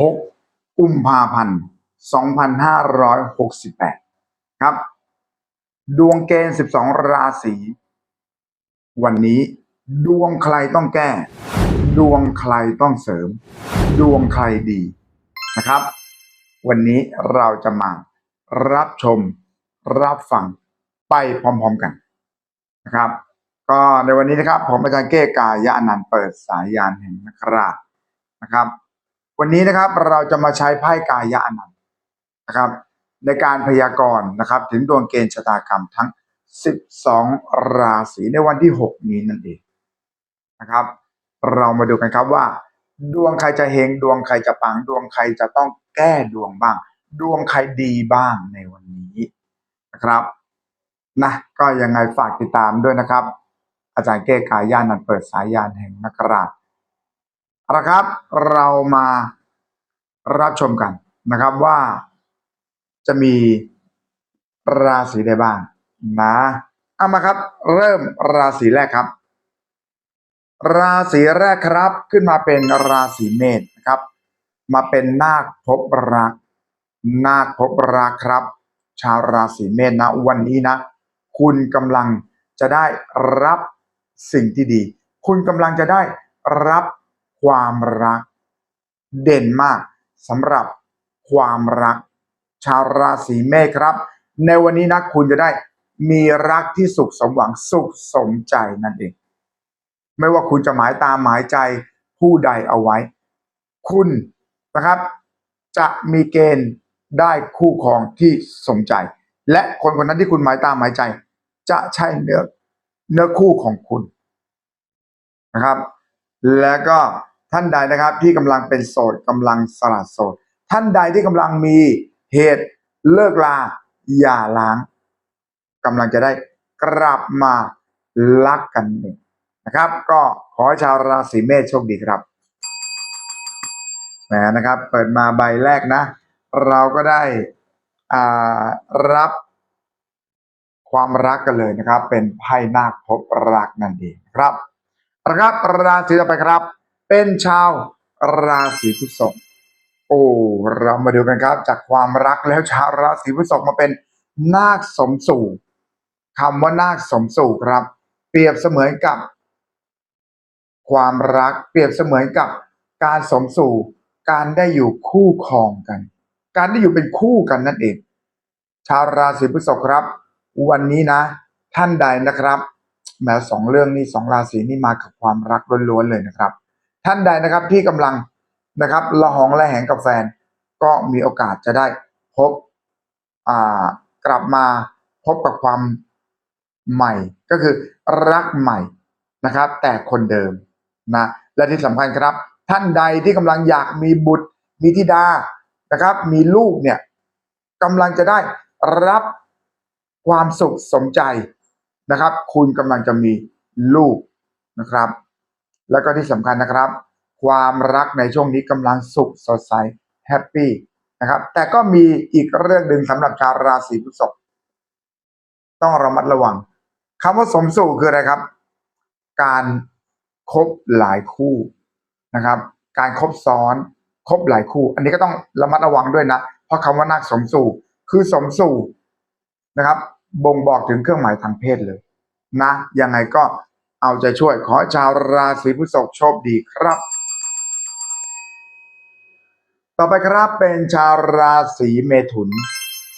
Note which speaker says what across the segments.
Speaker 1: 6กุมภาพันธ์2568ครับ ดวงเกณฑ์12ราศีวันนี้ดวงใครต้องแก้ ดวงใครต้องเสริม ดวงใครดีนะครับ วันนี้เราจะมารับชมรับฟังไปพร้อมๆกันนะครับ ก็ในวันนี้นะครับ ผมอาจารย์เก้กายะอนันต์เปิดสายยานแห่งนักราชนะครับ วันนี้นะครับเราจะมาใช้ไพ่กายะอนันต์นะครับ ในการพยากรณ์นะครับ ถึงดวงเกณฑ์ชะตากรรมทั้ง 12 ราศีในวันที่ 6 นี้นั่นเองนะครับ เรามาดูกันครับว่า ดวงใครจะเฮงดวงใครจะปัง ดวงใครจะต้องแก้ดวงบ้าง ดวงใครดีบ้างในวันนี้นะครับนะก็ยังไงฝากติดตามด้วยนะครับ อาจารย์เก้กายานันเปิดสายยานแห่งนักราช เอาละครับ เรามารับชมกันนะครับว่าจะมีราศีใดบ้างนะเอามาครับ เริ่มราศีแรกครับ ราศีแรกครับขึ้นมาเป็นราศีเมษนะครับ มาเป็นนาคพบรัก นาคพบรักครับ ชาวราศีเมษนะวันนี้นะ คุณกำลังจะได้รับสิ่งที่ดี คุณกำลังจะได้รับ ความรัก เด่นมากสำหรับความรัก ชาวราศีเมษครับ ในวันนี้นะคุณจะได้มีรักที่สุขสมหวังสุขสมใจนั่นเอง ไม่ว่าคุณจะหมายตามหมายใจผู้ใดเอาไว้ คุณนะครับ จะมีเกณฑ์ได้คู่ครองที่สมใจ และคนคนนั้นที่คุณหมายตามหมายใจ จะใช่เนื้อเนื้อคู่ของคุณนะครับ แล้วก็ ท่านใดนะครับที่กำลังเป็นโสดกำลังสละโสด ท่านใดที่กำลังมีเหตุเลิกลาอย่าล้างกำลังจะได้กลับมารักกันเองนะครับ ก็ขอชาวราศีเมษโชคดีครับแหมนะครับ เปิดมาใบแรกนะ เราก็ได้อ่ารับความรักกันเลยนะครับ เป็นไพ่นาคพบรักนั่นเองครับนะครับราศีต่อไปครับ เป็นชาวราศีพฤษภโอ้เรามาดูกันครับ จากความรักแล้วชาวราศีพฤษภมาเป็นนาคสมสู่คำว่านาคสมสู่ครับ เปรียบเสมือนกับ ความรักเปรียบเสมือนกับการสมสู่การได้อยู่คู่ครองกัน การได้อยู่เป็นคู่กันนั่นเอง ชาวราศีพฤษภครับ วันนี้นะ ท่านใดนะครับแหมสองเรื่องนี้สองราศีนี้มากับความรักล้วนๆเลยนะครับ ท่านใดนะครับที่กำลังนะครับละหองละแหงกับแฟน ก็มีโอกาสจะได้พบอ่ากลับมาพบกับความใหม่ ก็คือรักใหม่นะครับ แต่คนเดิมนะและที่สำคัญครับ ท่านใดที่กำลังอยากมีบุตรมีธิดานะครับ มีลูกเนี่ยกำลังจะได้รับความสุขสมใจนะครับ คุณกำลังจะมีลูกนะครับ แล้วก็ที่สำคัญนะครับ ความรักในช่วงนี้กำลังสุขสดใสแฮปปี้นะครับ แต่ก็มีอีกเรื่องหนึ่งสำหรับชาวราศีพฤษภต้องระมัดระวังคำว่าสมสู่คืออะไรครับ การคบหลายคู่นะครับ การคบซ้อนคบหลายคู่ อันนี้ก็ต้องระมัดระวังด้วยนะ เพราะคำว่านาคสมสู่คือสมสู่นะครับ บ่งบอกถึงเครื่องหมายทางเพศเลย นะยังไงก็ เอาใจช่วยขอชาวราศีพฤษภโชคดีครับ ต่อไปครับเป็นชาวราศีเมถุน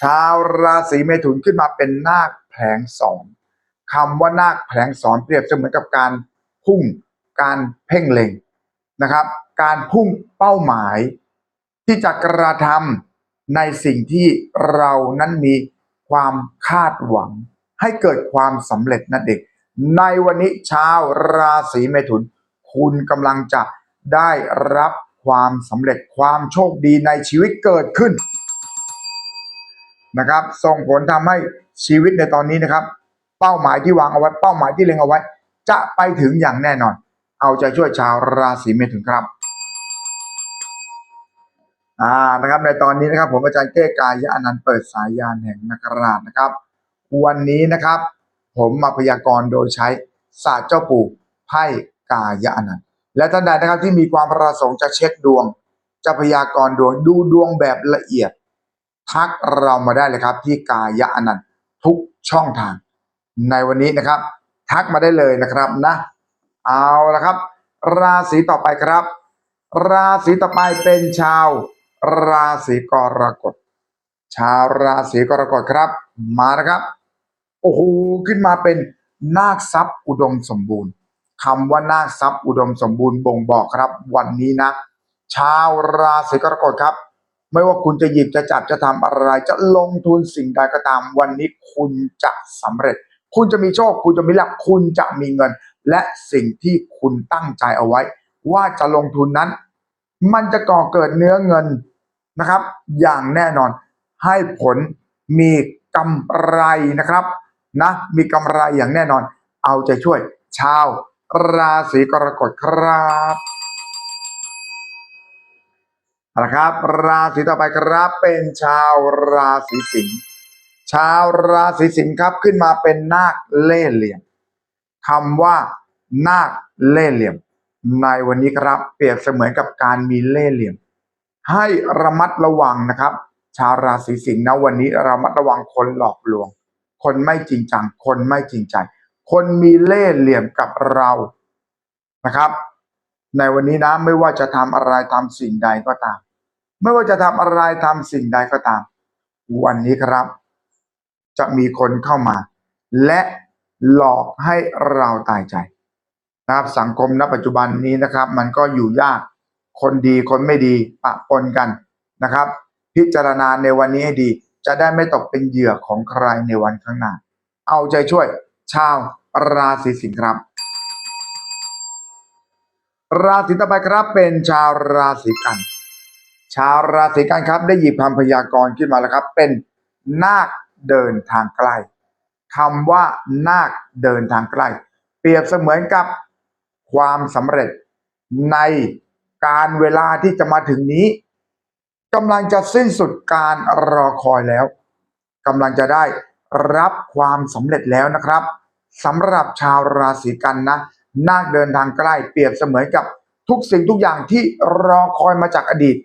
Speaker 1: ชาวราศีเมถุนขึ้นมาเป็นนาคแผลงสอนคำว่านาคแผลงสอนเปรียบเสมือนกับการพุ่งการเพ่งเล็งนะครับ การพุ่งเป้าหมาย ที่จะกระทำในสิ่งที่เรานั้นมีความคาดหวัง ให้เกิดความสำเร็จนั่นเอง ในวันนี้ชาวราศีเมถุน คุณกำลังจะได้รับความสำเร็จความโชคดีในชีวิตเกิดขึ้นนะครับ ส่งผลทำให้ชีวิตในตอนนี้นะครับ เป้าหมายที่วางเอาไว้เป้าหมายที่เล็งเอาไว้ จะไปถึงอย่างแน่นอน เอาใจช่วยชาวราศีเมถุนครับอ่านะครับในตอนนี้นะครับผมอาจารย์เก้กายะอนันต์เปิดสายยานแห่งนักราชนะครับ วันนี้นะครับ ผมมาพยากรณ์โดยใช้ศาสตร์เจ้าปู่ไพ่กายะอนันต์และท่านใดนะครับที่มีความประสงค์จะเช็คดวง จะพยากรณ์ดวงดูดวงแบบละเอียด ทักเรามาได้เลยครับ ที่กายะอนันต์ทุกช่องทาง ในวันนี้นะครับ ทักมาได้เลยนะครับนะ เอาละครับ ราศีต่อไปครับ ราศีต่อไปเป็นชาว ราศีกรกฎชาวราศีกรกฎครับ มานะครับ โอ้โหขึ้นมาเป็นนาคทรัพย์อุดมสมบูรณ์คำว่านาคทรัพย์อุดมสมบูรณ์บ่งบอกครับ วันนี้นะ ชาวราศีกรกฎครับ ไม่ว่าคุณจะหยิบจะจับจะทำอะไร จะลงทุนสิ่งใดก็ตาม วันนี้คุณจะสำเร็จ คุณจะมีโชค คุณจะมีหลาภคุณจะมีเงิน และสิ่งที่คุณตั้งใจเอาไว้ ว่าจะลงทุนนั้น มันจะก่อเกิดเนื้อเงินนะครับ อย่างแน่นอนให้ผลมีกำไรนะครับ นะ มีกำไรอย่างแน่นอน เอาใจช่วย ชาวราศีกรกฎครับเอาละครับ ราศีต่อไปครับเป็นชาวราศีสิงห์ชาวราศีสิงห์ครับขึ้นมาเป็นนาคเล่เหลี่ยมคำว่านาคเล่เหลี่ยม ในวันนี้ครับเปรียบเสมือนกับการมีเล่เหลี่ยม ให้ระมัดระวังนะครับ ชาวราศีสิงห์นะวันนี้ระมัดระวังคนหลอกลวง คนไม่จริงจัง คนไม่จริงใจ คนมีเล่ห์เหลี่ยมกับเรานะครับ ในวันนี้นะไม่ว่าจะทำอะไรทำสิ่งใดก็ตาม ไม่ว่าจะทำอะไรทำสิ่งใดก็ตาม วันนี้ครับ จะมีคนเข้ามา และหลอกให้เราตายใจนะครับสังคมณปัจจุบันนี้นะครับ มันก็อยู่ยากคนดีคนไม่ดีปะปนกันนะครับ พิจารณาในวันนี้ให้ดี จะได้ไม่ตกเป็นเหยื่อของใครในวันข้างหน้า เอาใจช่วย ชาวราศีสิงห์ครับ ราศีต่อไปครับเป็นชาวราศีกัน ชาวราศีกันครับได้หยิบคำพยากรณ์ขึ้นมาแล้วครับ เป็นนาคเดินทางใกลคำว่านาคเดินทางใกล เปรียบเสมือนกับความสำเร็จในการเวลาที่จะมาถึงนี้ กำลังจะสิ้นสุดการรอคอยแล้วกำลังจะได้รับความสำเร็จแล้วนะครับสำหรับชาวราศีกันนะนาคเดินทางใกล้เปรียบเสมือนกับทุกสิ่งทุกอย่างที่รอคอยมาจากอดีต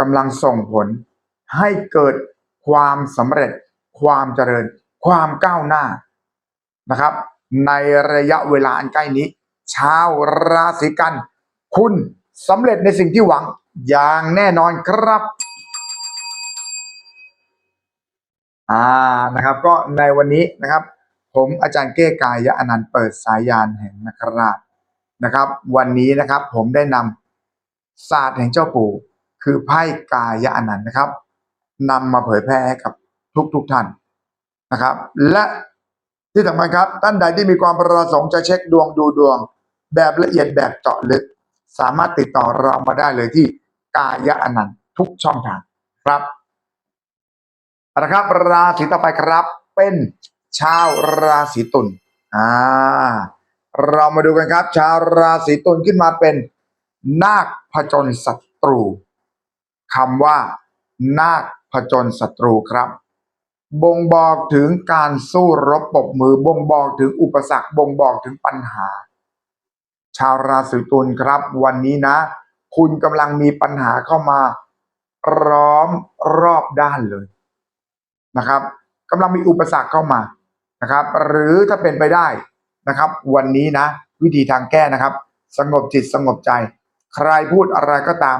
Speaker 1: กำลังส่งผลให้เกิดความสำเร็จ ความเจริญ ความก้าวหน้านะครับ ในระยะเวลาอันใกล้นี้ ชาวราศีกัน คุณ สำเร็จในสิ่งที่หวังอย่างแน่นอนครับ อ่านะครับ ก็ในวันนี้นะครับ ผมอาจารย์เก้กายะอนันต์เปิดสายยานแห่งนักราชนะครับ วันนี้นะครับผมได้นำศาสตร์แห่งเจ้าปู่ คือไพ่กายะอนันต์นะครับนำมาเผยแพร่ให้กับทุกทุกท่านนะครับ และที่สำคัญครับท่านใดที่มีความประสงค์จะเช็คดวงดูดวง แบบละเอียดแบบเจาะลึก สามารถติดต่อเรามาได้เลยที่กายะอนันต์ทุกช่องทางครับเอาละครับ ราศีต่อไปครับ เป็นชาวราศีตุลอ่าเรามาดูกันครับ ชาวราศีตุลขึ้นมาเป็นนาคผจญศัตรูคำว่า นาคผจญศัตรูครับ บ่งบอกถึงการสู้รบปบมือ บ่งบอกถึงอุปสรรค บ่งบอกถึงปัญหา ชาวราศีตุลครับ วันนี้นะ คุณกำลังมีปัญหาเข้ามาร้อมรอบด้านเลยนะครับกำลังมีอุปสรรคเข้ามานะครับ หรือถ้าเป็นไปได้นะครับ วันนี้นะ วิธีทางแก้นะครับ สงบจิตสงบใจ ใครพูดอะไรก็ตาม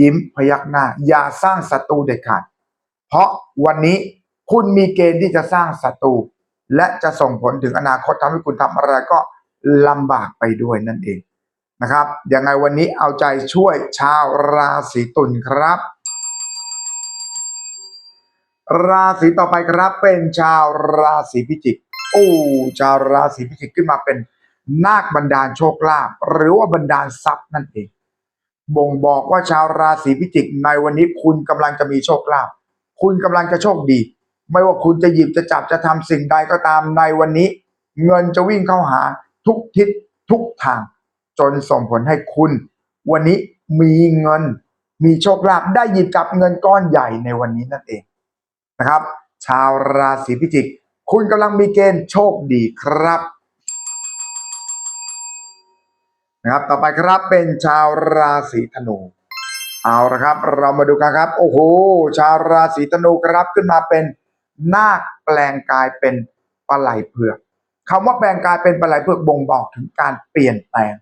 Speaker 1: ยิ้มพยักหน้า อย่าสร้างศัตรูเด็ดขาด เพราะวันนี้คุณมีเกณฑ์ที่จะสร้างศัตรูและจะส่งผลถึงอนาคตทำให้คุณทำอะไรก็ ลำบากไปด้วยนั่นเองนะครับ ยังไงวันนี้เอาใจช่วยชาวราศีตุลครับ ราศีต่อไปครับเป็นชาวราศีพิจิกโอ้ชาวราศีพิจิกขึ้นมาเป็นนาคบันดาลโชคลาภหรือว่าบันดาลทรัพย์นั่นเอง บ่งบอกว่าชาวราศีพิจิกในวันนี้คุณกำลังจะมีโชคลาภคุณกำลังจะโชคดี ไม่ว่าคุณจะหยิบจะจับจะทำสิ่งใดก็ตามในวันนี้ เงินจะวิ่งเข้าหา ทุกทิศทุกทาง จนส่งผลให้คุณ วันนี้มีเงิน มีโชคลาภได้หยิบจับเงินก้อนใหญ่ในวันนี้นั่นเองนะครับ ชาวราศีพิจิก คุณกำลังมีเกณฑ์โชคดีครับนะครับต่อไปครับเป็นชาวราศีธนูเอาละครับ เรามาดูกันครับ โอ้โหชาวราศีธนูครับขึ้นมาเป็นนาคแปลงกายเป็นปลาไหลเผือก คำว่าแปลงกายเป็นปลาไหลเผือกบ่งบอกถึงการเปลี่ยนแปลง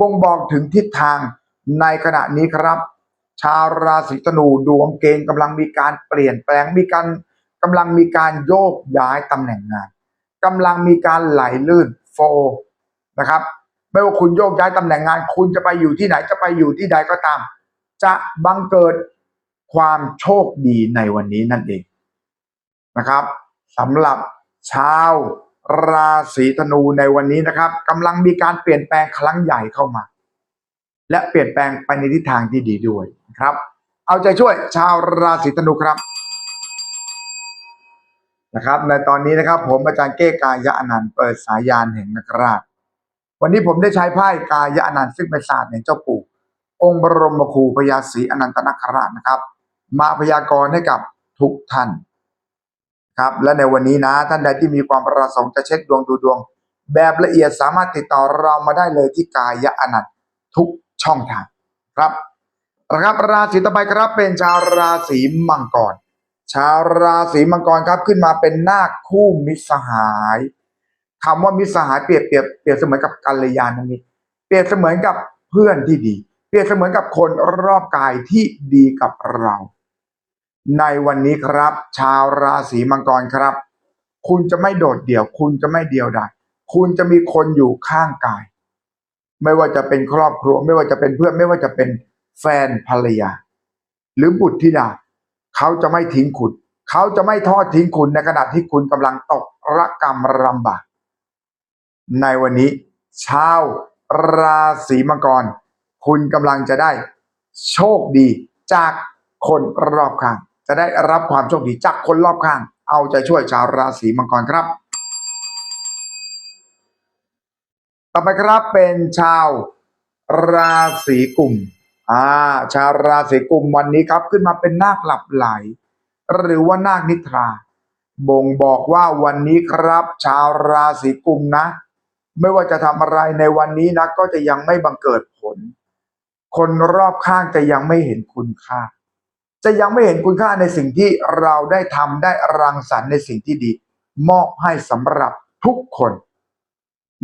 Speaker 1: บ่งบอกถึงทิศทางในขณะนี้ครับ ชาวราศีธนูดวงเกณฑ์กำลังมีการเปลี่ยนแปลงมีการกำลังมีการโยกย้ายตำแหน่งงานกำลังมีการไหลลื่นโฟนะครับ ไม่ว่าคุณโยกย้ายตำแหน่งงาน คุณจะไปอยู่ที่ไหนจะไปอยู่ที่ใดก็ตาม จะบังเกิดความโชคดีในวันนี้นั่นเองนะครับสำหรับชาว ราศีธนูในวันนี้นะครับกำลังมีการเปลี่ยนแปลงครั้งใหญ่เข้ามา และเปลี่ยนแปลงไปในทิศทางที่ดีด้วยครับ เอาใจช่วยชาวราศีธนูครับนะครับในตอนนี้นะครับ ผมอาจารย์เก้กายะอนันต์เปิดสายยานแห่งนักราช วันนี้ผมได้ใช้ไพ่กายะอนันต์ซึ่งเป็นศาสตร์แห่งเจ้าปู่ องค์บรมครูพญาศรีอนันตนาคราชนะครับ มาพยากรณ์ให้กับทุกท่าน ครับ และในวันนี้นะท่านใดที่มีความประสงค์จะเช็คดวงดูดวง แบบละเอียดสามารถติดต่อเรามาได้เลยที่กายะอนันต์ทุกช่องทางครับนะครับราศีต่อไปครับเป็นชาวราศีมังกร ชาวราศีมังกรครับขึ้นมาเป็นนาคคู่มิสหายคำว่ามิสหายเปรียบเปรียบเปรียบเสมือนกับกัลยาณมิตรเปรียบเสมือนกับเพื่อนที่ดี เปรียบเสมือนกับคนรอบกายที่ดีกับเรา ในวันนี้ครับ ชาวราศีมังกรครับ คุณจะไม่โดดเดี่ยว คุณจะไม่เดียวดายคุณจะมีคนอยู่ข้างกาย ไม่ว่าจะเป็นครอบครัว ไม่ว่าจะเป็นเพื่อนไม่ว่าจะเป็นแฟนภรรยา หรือบุตรธิดา เขาจะไม่ทิ้งคุณ เขาจะไม่ทอดทิ้งคุณในขณะที่คุณกำลังตกระกรรมลำบากในวันนี้ ชาวราศีมังกร คุณกำลังจะได้โชคดีจากคนรอบข้าง จะได้รับความโชคดีจากคนรอบข้าง เอาใจช่วยชาวราศีมังกรครับ ต่อไปครับเป็นชาวราศีกุมอ่าชาวราศีกุมวันนี้ครับ ขึ้นมาเป็นนาคหลับไหล หรือว่านาคนิทรา บ่งบอกว่าวันนี้ครับ ชาวราศีกุมนะ ไม่ว่าจะทำอะไรในวันนี้นะ ก็จะยังไม่บังเกิดผล คนรอบข้างจะยังไม่เห็นคุณค่า จะยังไม่เห็นคุณค่าในสิ่งที่เราได้ทำได้รังสรรค์ในสิ่งที่ดี มอบให้สำหรับทุกคน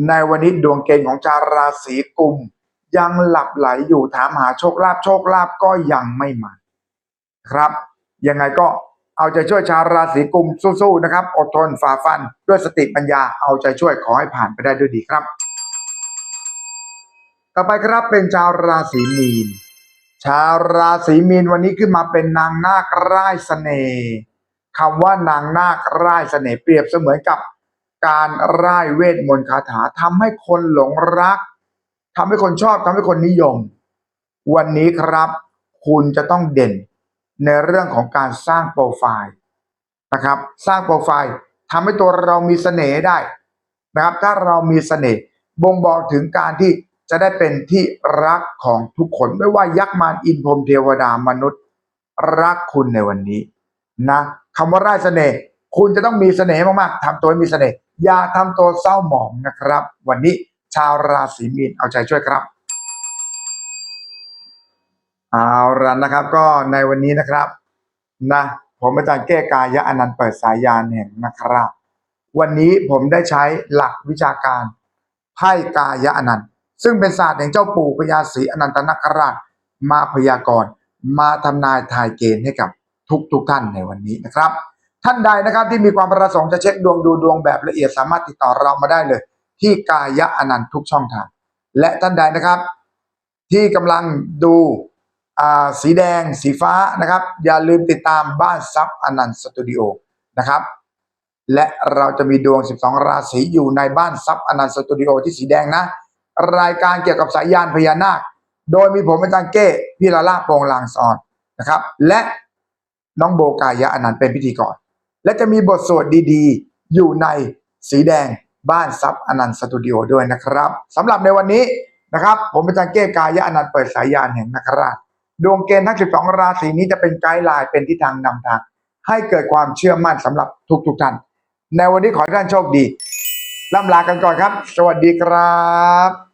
Speaker 1: ในวันนี้ดวงเกณฑ์ของชาวราศีกุม ยังหลับไหลอยู่ถามหาโชคลาภโชคลาภก็ยังไม่มาครับ ยังไงก็เอาใจช่วยชาวราศีกุมสู้ๆนะครับ อดทนฝ่าฟันด้วยสติปัญญาเอาใจช่วยขอให้ผ่านไปได้ด้วยดีครับ ต่อไปครับเป็นชาวราศีมีน ชาวราศีมีนวันนี้ขึ้นมาเป็นนางนาคร่ายเสน่ห์คำว่านางนาคร่ายเสน่ห์เปรียบเสมือนกับการร่ายเวทมนต์คาถาทำให้คนหลงรักทำให้คนชอบทำให้คนนิยม วันนี้ครับ คุณจะต้องเด่นในเรื่องของการสร้างโปรไฟล์นะครับ สร้างโปรไฟล์ทำให้ตัวเรามีเสน่ห์ได้นะครับ ถ้าเรามีเสน่ห์บ่งบอกถึงการที่ จะได้เป็นที่รักของทุกคน ไม่ว่ายักษ์มารอินพรมเทวดามนุษย์รักคุณในวันนี้นะคำว่าไร้เสน่ห์คุณจะต้องมีเสน่ห์มากๆทำตัวให้มีเสน่ห์อย่าทำตัวเศร้าหมองนะครับ วันนี้ชาวราศีมีนเอาใจช่วยครับเอาละนะครับก็ในวันนี้นะครับนะผมอาจารย์แก้กายะอนันต์เปิดสายยานแห่งนะครับ วันนี้ผมได้ใช้หลักวิชาการไพ่กายะอนันต์ ซึ่งเป็นศาสตร์แห่งเจ้าปู่พญาศรีอนันตนาคราชมาพยากรณ์มาทำนายทายเกณฑ์ให้กับทุกทุกท่านในวันนี้นะครับ ท่านใดนะครับที่มีความประสงค์จะเช็คดวงดูดวงแบบละเอียดสามารถติดต่อเรามาได้เลย ที่กายะอนันต์ทุกช่องทาง และท่านใดนะครับ ที่กำลังดูอ่าสีแดงสีฟ้านะครับ อย่าลืมติดตามบ้านซับอนันต์สตูดิโอนะครับและเราจะมีดวง 12 ราศีอยู่ในบ้านซับอนันต์สตูดิโอที่สีแดงนะ รายการเกี่ยวกับสายยานพญานาค โดยมีผมอาจารย์เก้พี่ลาล่าโปงลางซอนนะครับ และน้องโบกายะอนันต์เป็นพิธีกรและจะมีบทสวดดีๆ อยู่ในสีแดงบ้านซับอนันต์สตูดิโอด้วยนะครับสำหรับในวันนี้นะครับ ผมอาจารย์เก้กายะอนันต์เปิดสายยานแห่งนักราชดวงเกณฑ์ทั้ง 12 ราศีนี้จะเป็นไกด์ไลน์เป็นทิศทางนำทาง ให้เกิดความเชื่อมั่นสำหรับทุกๆท่าน ในวันนี้ขอให้ท่านโชคดีล่ำลากันก่อนครับ สวัสดีครับ